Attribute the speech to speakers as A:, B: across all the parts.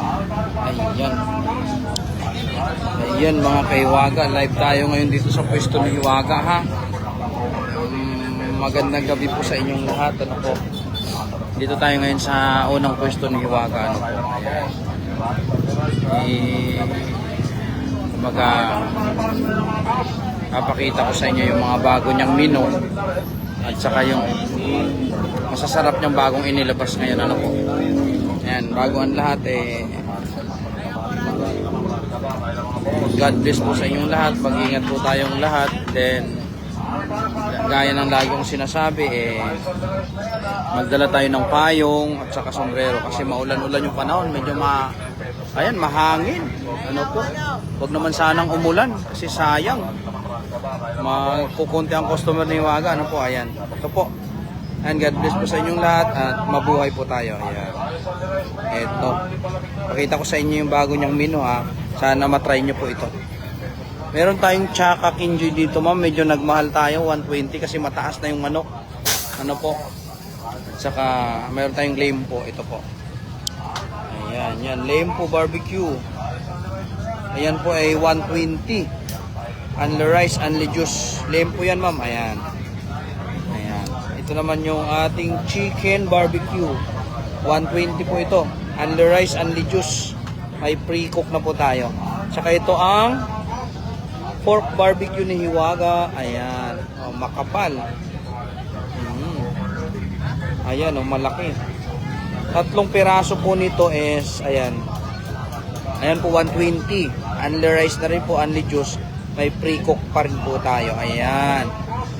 A: Ayan. Ayan mga kaiwaga, live tayo ngayon dito sa pwesto ng Hiwaga ha. Mm, magandang gabi po sa inyong lahat. Ano po? Dito tayo ngayon sa unang pwesto ng Hiwaga. Ano. Eh, kumbaga, papakita ko sa inyo yung mga bago niyang menu at saka yung masasarap niyang bagong inilabas ngayon. Ano po? Ayan, bago ang lahat eh, God bless po sa inyong lahat. Mag-ingat po tayong lahat. Then, gaya ng lagi kong sinasabi, eh, magdala tayo ng payong at saka sombrero kasi maulan-ulan yung panahon. Medyo ma, ayan, mahangin. Ano po? Huwag naman sanang umulan kasi sayang. Magkukunti ang customer ni Waga. Ano po? Ayan. Ito po. And God bless po sa inyong lahat at mabuhay po tayo. Ayan. Eto. Pakita ko sa inyo yung bago niyang menu ha. Sana matry nyo po ito. Meron tayong Chaka Kinjoy dito ma'am. Medyo nagmahal tayo. 120 kasi mataas na yung manok. Ano po. At saka meron tayong lame po. Ito po. Ayan. Yan. Lame po barbecue. Ayan po ay 120. Unli rice, unli juice. Lame po yan ma'am. Ayan. Ayan. Ito naman yung ating chicken barbecue. 120 po ito. Unli rice, unli juice. May pre-cook na po tayo. Tsaka ito ang pork barbecue ni Hiwaga. Ayan. Oh, makapal. Mm. Ayan, oh, malaki. Tatlong piraso po nito is, ayan. Ayan po, 120. Unli rice na rin po, unli juice. May pre-cook pa rin po tayo. Ayan.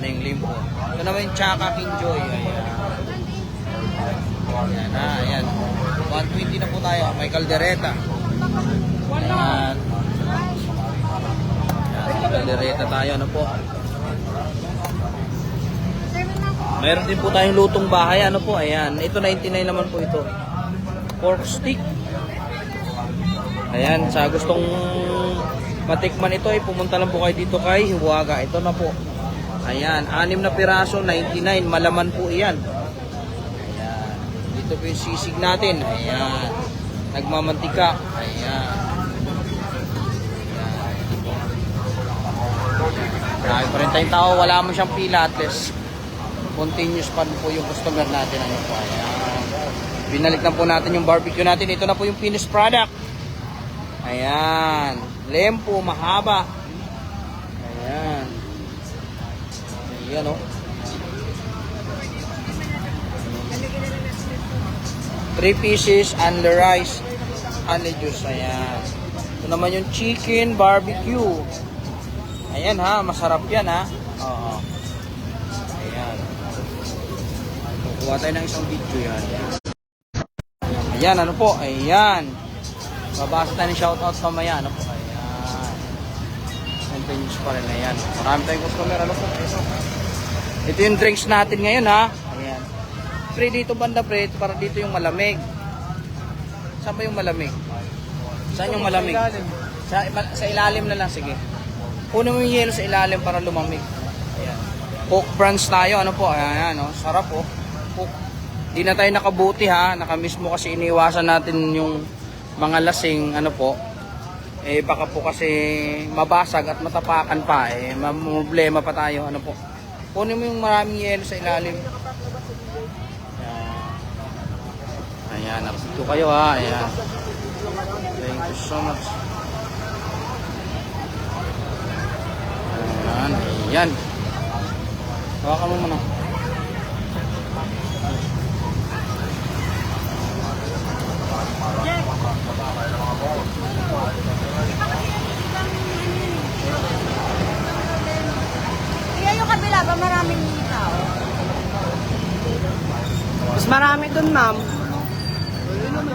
A: Yung limpo. Ito naman yung Chaka Kinjoy. Ayan. Ayan na, ayan. 120 na po tayo. May kaldereta. Ayan. Ayan. Kaldereta tayo. Ano po? Meron din po tayong lutong bahay. Ano po? Ayan. Ito 99 naman po ito. Pork stick. Ayan. Sa gustong matikman ito ay pumunta lang po kayo dito kay Hiwaga. Ito na po. Ayan. Anim na piraso. 99. Malaman po iyan. Dito po yung sisig natin. Ayan. Nagmamantika. Ayan. Marami pa rin tayong tao. Wala mo siyang pila at least continuous pa po yung customer natin. Ano po, ayan. Binalik na po natin yung barbecue natin. Ito na po yung finished product. Ayan. Lempo, mahaba. Ayan. Ayan, oh. Three pieces, and the rice, and the juice. Ayan. Ito naman yung chicken barbecue. Ayan ha, masarap yan ha. Oo. Ayan. Kukuha tayo ng isang video yan. Ayan, ano po? Ayan. Babasa tayo ng shoutout mamaya. Ano po? Ayan. Continuous pa rin. Ayan. Marami tayong customer. Ano po? Ito yung drinks natin ngayon ha. Pre dito banda pre, para dito yung malamig. Saan ba yung malamig? Saan yung malamig? Sa, sa ilalim na lang, sige. Kunin mo yung yelo sa ilalim para lumamig. Ayan. Coke brands tayo, ano po, ayan, ano, sarap po. Coke. Di na tayo nakabuti ha, nakamiss mo kasi iniwasan natin yung mga lasing, ano po. Eh, baka po kasi mabasag at matapakan pa, eh, problema pa tayo, ano po. Kunin mo yung maraming yelo sa ilalim. Ayan, napito kayo ha, ayan. Thank you so much. Ayan, ayan. Hawakan mo muna.
B: Kaya yung kabila ba maraming tao?
C: Mas marami dun, ma'am.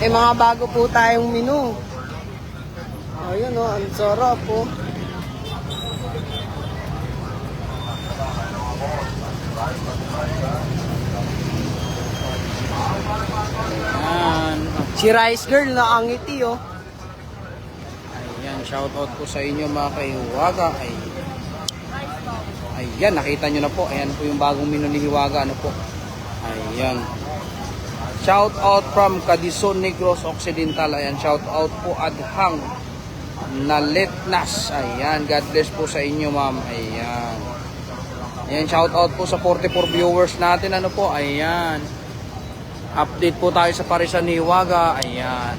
C: Eh, mga bago po tayong menu. Oh, yun oh, ang sarap po.
A: Yan.
C: Si Rice Girl na ang ngiti oh.
A: Ayan, shout out po sa inyo mga kaihiwaga. Ay, ayan, nakita nyo na po. Ayan po yung bagong menu ni Hiwaga. Ano po? Ayan. Shout out from Cadison Negros Occidental. Ayan, shout out po Adhang Naletnas. Ayan, God bless po sa inyo ma'am. Ayan. Ayan, shout out po sa 44 viewers natin. Ano po? Ayan. Update po tayo sa Parisan ni Hiwaga. Ayan.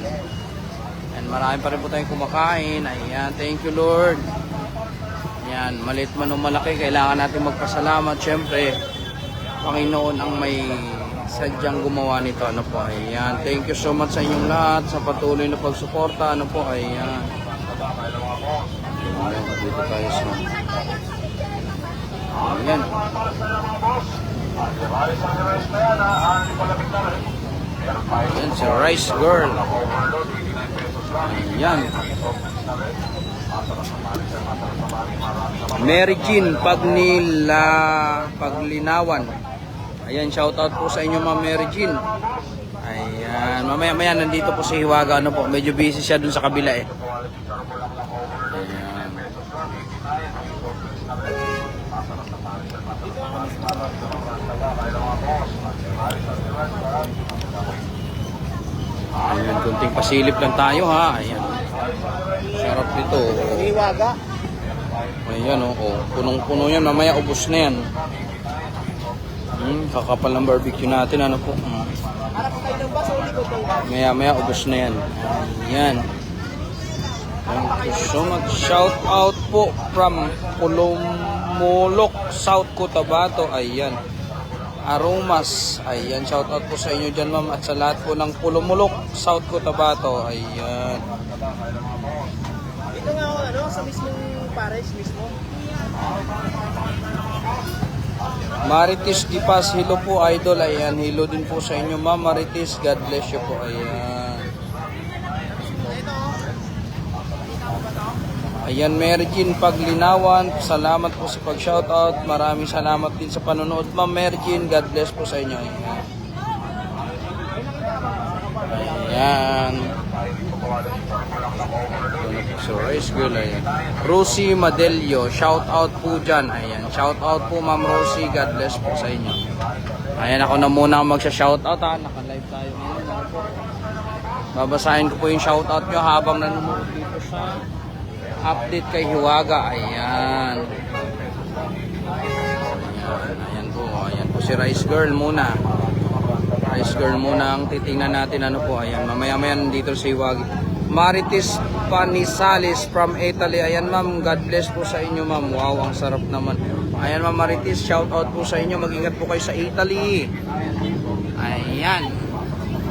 A: And marami pa rin po tayong kumakain. Ayan, thank you Lord. Ayan, maliit man o malaki, kailangan natin magpasalamat. Siyempre, Panginoon ang may sadyang gumawa nito. Ano po, ayan. Thank you so much sa inyong lahat, sa patuloy na pagsuporta. Ano po, ayan. Ayan, dito tayo sa... Ayan. Ayan, si Rice Girl. Ayan. Mary Jean Pagnila Paglinawan. Ayan, shoutout po sa inyo Ma'am Mary Jean. Ayan, mamaya maya nandito po si Hiwaga ano po, medyo busy siya dun sa kabila eh. Ayan. Ayan, kunting pasilip lang tayo ha. Ayan. Sarap nito.
C: Iwaga.
A: Ayan oh, oh. punong-puno yan. Mamaya ubos na yan. Hmm, kakapal ng barbecue natin. Ano po? Hmm.
C: Likod ng
A: Maya maya ubos na yan. Ayan. Thank you so much. Shout out po from Pulumulok, South Cotabato. Ayan. Aromas. Ayan. Shout out po sa inyo dyan ma'am. At sa lahat po ng Pulumulok, South Cotabato. Ayan.
C: Ito nga ano, sa mismong pares mismo.
A: Marites Dipas, hello po idol. Ayan, hello din po sa inyo ma'am Marites. God bless you po. Ayan. Ayan, Mergin Paglinawan. Salamat po sa pag-shoutout. Maraming salamat din sa panonood ma'am Mergin. God bless po sa inyo. Ayan. Ayan. So, Rice Girl, ayan. Rosie Madelio, shout out po dyan. Ayan, shout out po Ma'am Rosie. God bless po sa inyo. Ayan, ako na muna magsha-shout out ha. Naka-live tayo ngayon. Babasahin ko po yung shout out nyo habang nanonood dito sa update kay Hiwaga. Ayan. Ayan, ayan po. Ayan po si Rice Girl muna. Rice Girl muna ang titingnan natin ano po. Ayan, mamaya-maya nandito si Hiwaga. Marites Panisales from Italy. Ayan ma'am, God bless po sa inyo ma'am. Wow, ang sarap naman. Ayan ma'am Marites, shout out po sa inyo. Mag-ingat po kayo sa Italy. Ayan.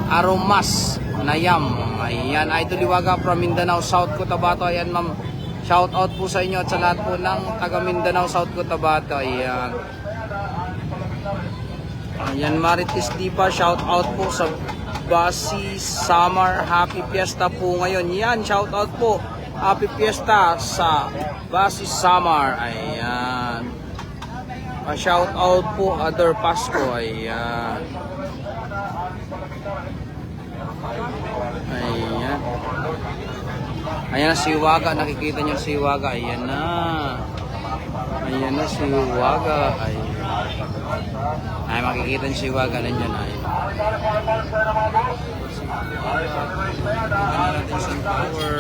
A: Aromas Nayam. Ayan, Idol Iwaga from Mindanao, South Cotabato. Ayan ma'am, shout out po sa inyo at sa lahat po ng taga Mindanao, South Cotabato. Ayan. Ayan, Marites Dipa, shout out po sa Basi Summer Happy Fiesta po ngayon. Yan, shout out po. Happy Fiesta sa Basi Summer. Ayan. Pa shout out po Other Pasko. Ayan. Ayan. Ayan si Waga. Nakikita niyo si Waga. Ayan na. Ayan na si Waga. Ayan. Ay, makikita niyo si Waga. Na. Ayan. Tingnan natin sa tower.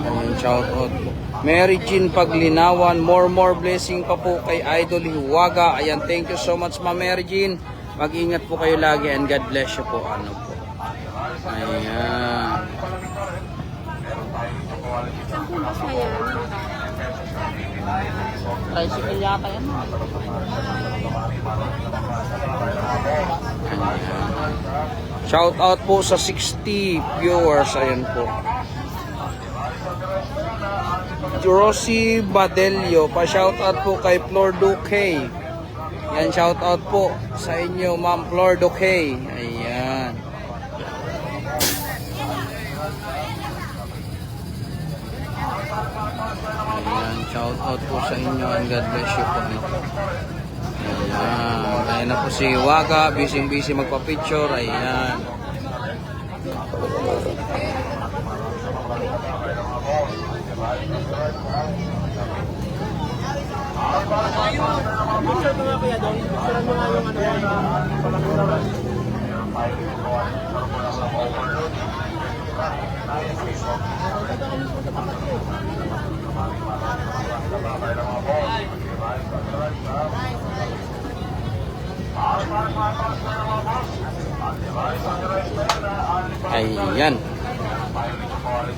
A: Ayan, shout. Mary Jean Paglinawan, more more blessing pa po kay Idol Hiwaga. Ayan, thank you so much ma Mary Jean. Mag-ingat po kayo lagi and God bless you po. Ano po. Ayan.
B: Saan po ba siya yan?
C: Tricycle yata yan.
A: Shout out po sa 60 viewers. Ayan po. Rosie Badelio, pa-shout out po kay Flor Duque. Yan, shout out po sa inyo, Ma'am Flor Dokey. Ayan. Ayan, shout out po sa inyo and God bless you po. Ayan, ayan na po si Waka, busy busy magpa-picture. Ayan. Ayan.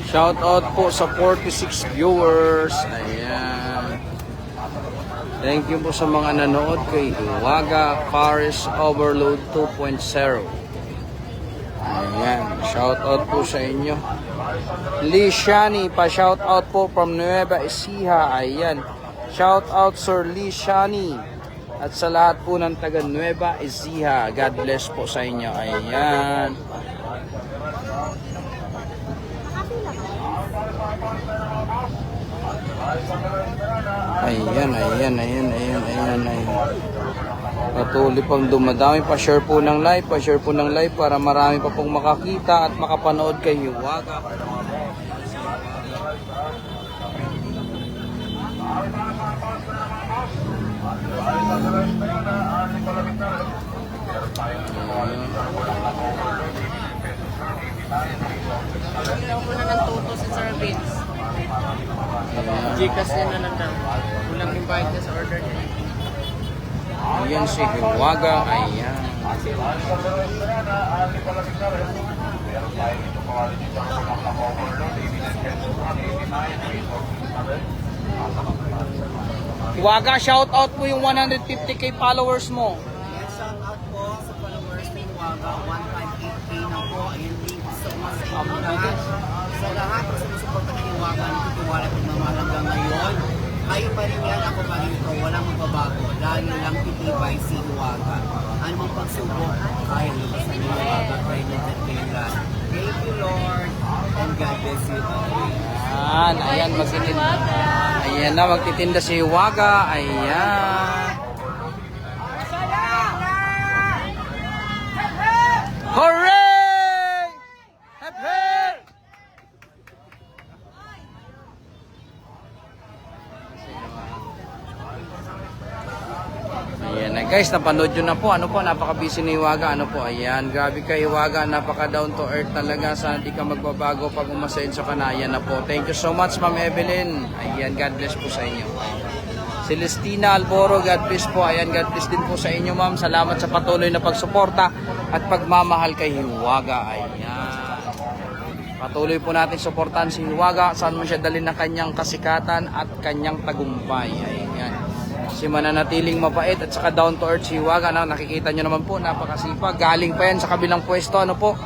A: Shout out po sa 46 viewers. Ayan. Thank you po sa mga nanood kay Iwaga Paris Overload 2.0. Ayan. Shout out po sa inyo. Lee Shani, pa shout out po from Nueva Ecija. Ayan. Shout out Sir Lee Shani. At sa lahat po ng taga Nueva Ecija. God bless po sa inyo. Ayan. Ayan, ayan, ayan, ayan, ayan, ayan. Patuloy pang dumadami. Pa-share po ng live, pa-share po ng live para marami pa pong makakita at makapanood kay Hiwaga.
D: Kailangan ko na ng toto sa service.
A: Ayan.
D: Gcash niya na lang daw. Kulang yung bayad niya sa order niya.
A: Ayan si Hiwaga. Ayan. Hiwaga, shout out mo yung 150k followers mo.
D: Shout out po sa followers ni Waga. 158k na po. Ayun, thank you so much sa inyo lahat. Sa lahat ng sumusuporta kay Waga, nagtitiwala at nagmamahal hanggang ngayon. Kayo pa rin yan, ako pa rin ito. Walang magbabago. Dahil lang titibay si Waga. Ano mang pagsubok, kaya nito sa inyo Waga. Kaya kayo lahat. Thank you, Lord. And God bless you.
A: Ayan, ayan, magtitinda. Ayan na, magtitinda si Hiwaga. Ayan. Hooray! Hep, hep! Ayan na guys, napanood nyo na po. Ano po, napaka-busy ni Hiwaga. Ano po, ayan. Grabe ka Hiwaga, napaka down to earth talaga. Sana di ka magbabago pag umasenso ka na. Ayan na po. Thank you so much, Ma'am Evelyn. Ayan, God bless po sa inyo. Celestina Alboro, God bless po. Ayan, God bless din po sa inyo, Ma'am. Salamat sa patuloy na pagsuporta at pagmamahal kay Hiwaga. Ayan. Patuloy po natin suportahan si Hiwaga saan mo siya dalhin ng kanyang kasikatan at kanyang tagumpay. Ayan. Si mananatiling mabait at saka down to earth si Hiwaga. Na, nakikita nyo naman po, napakasipag. Galing pa yan sa kabilang pwesto. Ano po?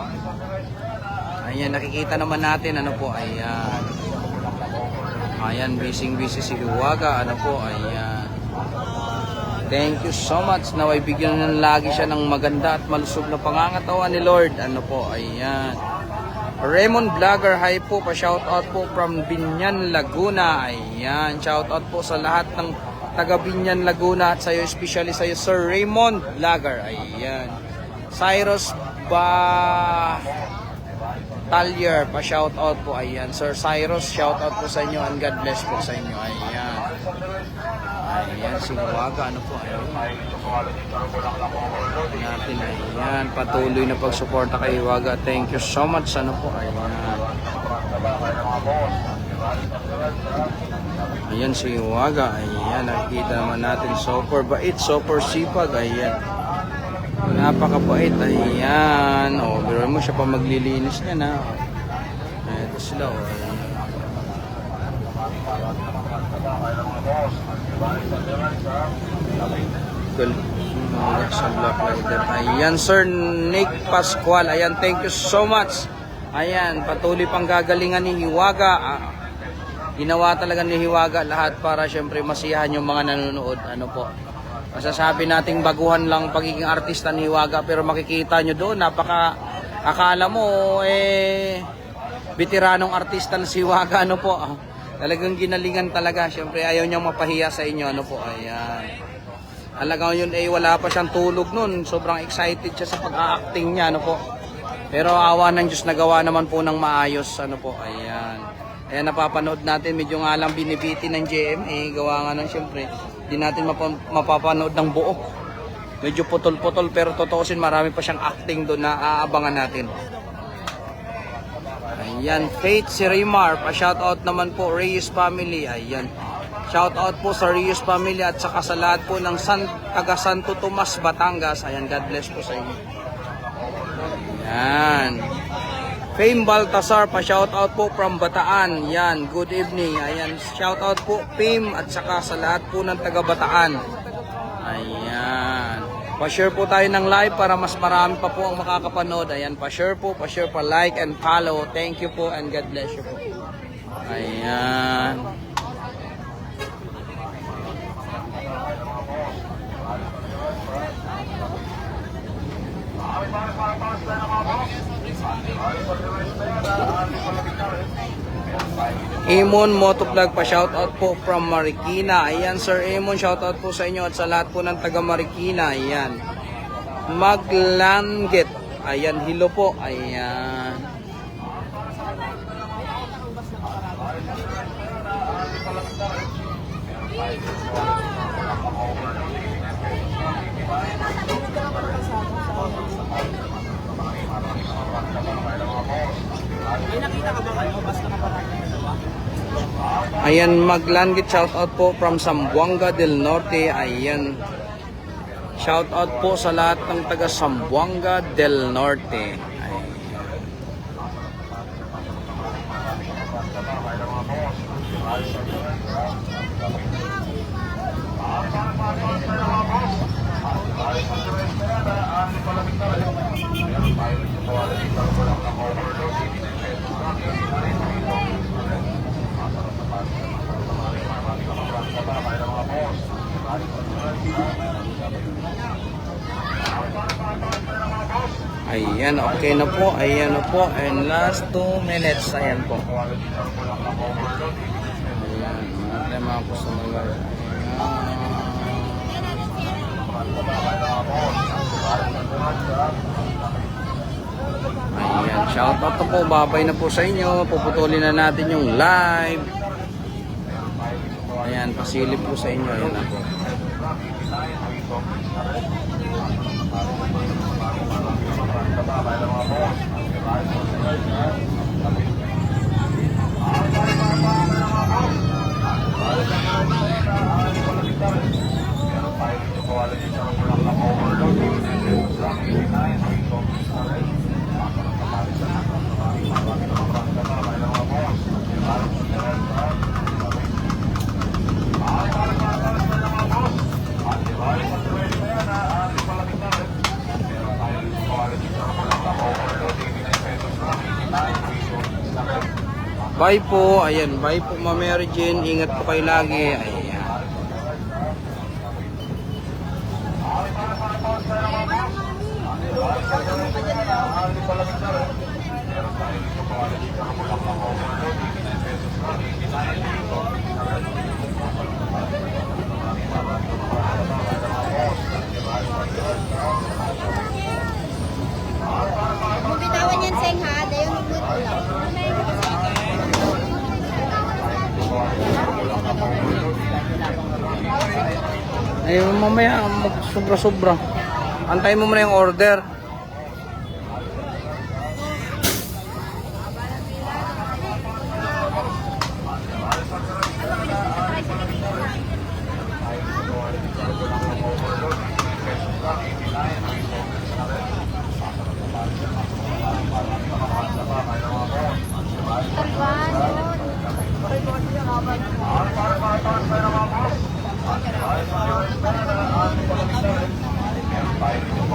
A: Ayan, nakikita naman natin. Ano po? Ayan. Ayan, busy busy si Hiwaga. Ano po? Ayan. Thank you so much. Naway bigyan ng lagi siya ng maganda at malusog na pangangatawan ni Lord. Ano po? Ayan. Raymond Vlogger, hi po, pa-shout out po from Binyan, Laguna. Ayan, shout out po sa lahat ng taga Binyan, Laguna at sa iyo, especially sa iyo, Sir Raymond Vlogger. Ayan. Cyrus ba Talyer, pa-shout out po. Ayan, Sir Cyrus, shout out po sa inyo and God bless po sa inyo. Ayan. Ayan, si Waga, ano po, ayan. Natin, ayan, patuloy na pagsuporta kay Waga. Thank you so much, ano po, ayan. Ayan si Waga, ayan, nakikita naman natin, super bait, super sipag, ayan. Napakabait, ayan. O, biro mo siya pa maglilinis niya na. Ito sila, o. ayan. Mga sa Black Rider. Ayan, Sir Nick Pascual. Ayan, thank you so much. Ayan, patuloy pang gagalingan ni Hiwaga. Ginawa talaga ni Hiwaga lahat para syempre masiyahan yung mga nanonood. Ano po? masasabi nating baguhan lang pagiging artista ni Hiwaga pero makikita nyo doon napaka akala mo eh veteranong artista na si Hiwaga ano po? Ah. talagang ginalingan talaga. Syempre ayaw niyang mapahiya sa inyo ano po? Ayan. Alagang yun eh wala pa siyang tulog nun. Sobrang excited siya sa pag-acting niya ano po? Pero awa ng Diyos nagawa naman po ng maayos ano po? Ayan Ayan, napapanood natin, medyo nga lang binibiti ng GMA, gawa nga ng syempre, di natin mapa- mapapanood ng buo. Medyo putol-putol, pero totoosin, marami pa siyang acting doon na aabangan natin. Ayan, Faith si Raymar, pa-shoutout naman po, Reyes Family, ayan. Shoutout po sa Reyes Family at saka sa lahat po ng San, taga Santo Tomas, Batangas. Ayan, God bless po sa inyo. Ayan. Fame Baltasar, pa-shoutout po from Bataan. Yan, good evening. Ayan, shoutout po Fame at saka sa lahat po ng taga Bataan. Ayan. Pa-share po tayo ng live para mas marami pa po ang makakapanood. Ayan, pa-share po, pa-share, pa-like and follow. Thank you po and God bless you po. Ayan. Amon Motovlog pa shoutout po from Marikina. Ayan Sir Amon, shoutout po sa inyo at sa lahat po ng taga Marikina. Ayan. Maglanggit. Ayan, hilo po. Ayan.
D: May nakita ka bang ano, basta naparami na dalawa?
A: Ayan, maglanggit shoutout po from Sambuanga del Norte. Ayan. Shoutout po sa lahat ng taga Sambuanga del Norte. Ayan. Okay na po. Ayan na po. And last 2 minutes. Ayan po. Ayan, mga mga customer. Ayan, shout out na po. Babay na po sa inyo. Puputulin na natin yung live. Ayan, pasilip po sa inyo. Ayan na Bye po. Ayan, bye po Ma Mary Jane. Ingat po kayo lagi. Ayan.
B: Bitawan yan, Seng, ha? Dayon mo lang.
A: Ay, mamaya sobra-sobra. Antayin mo muna yung order.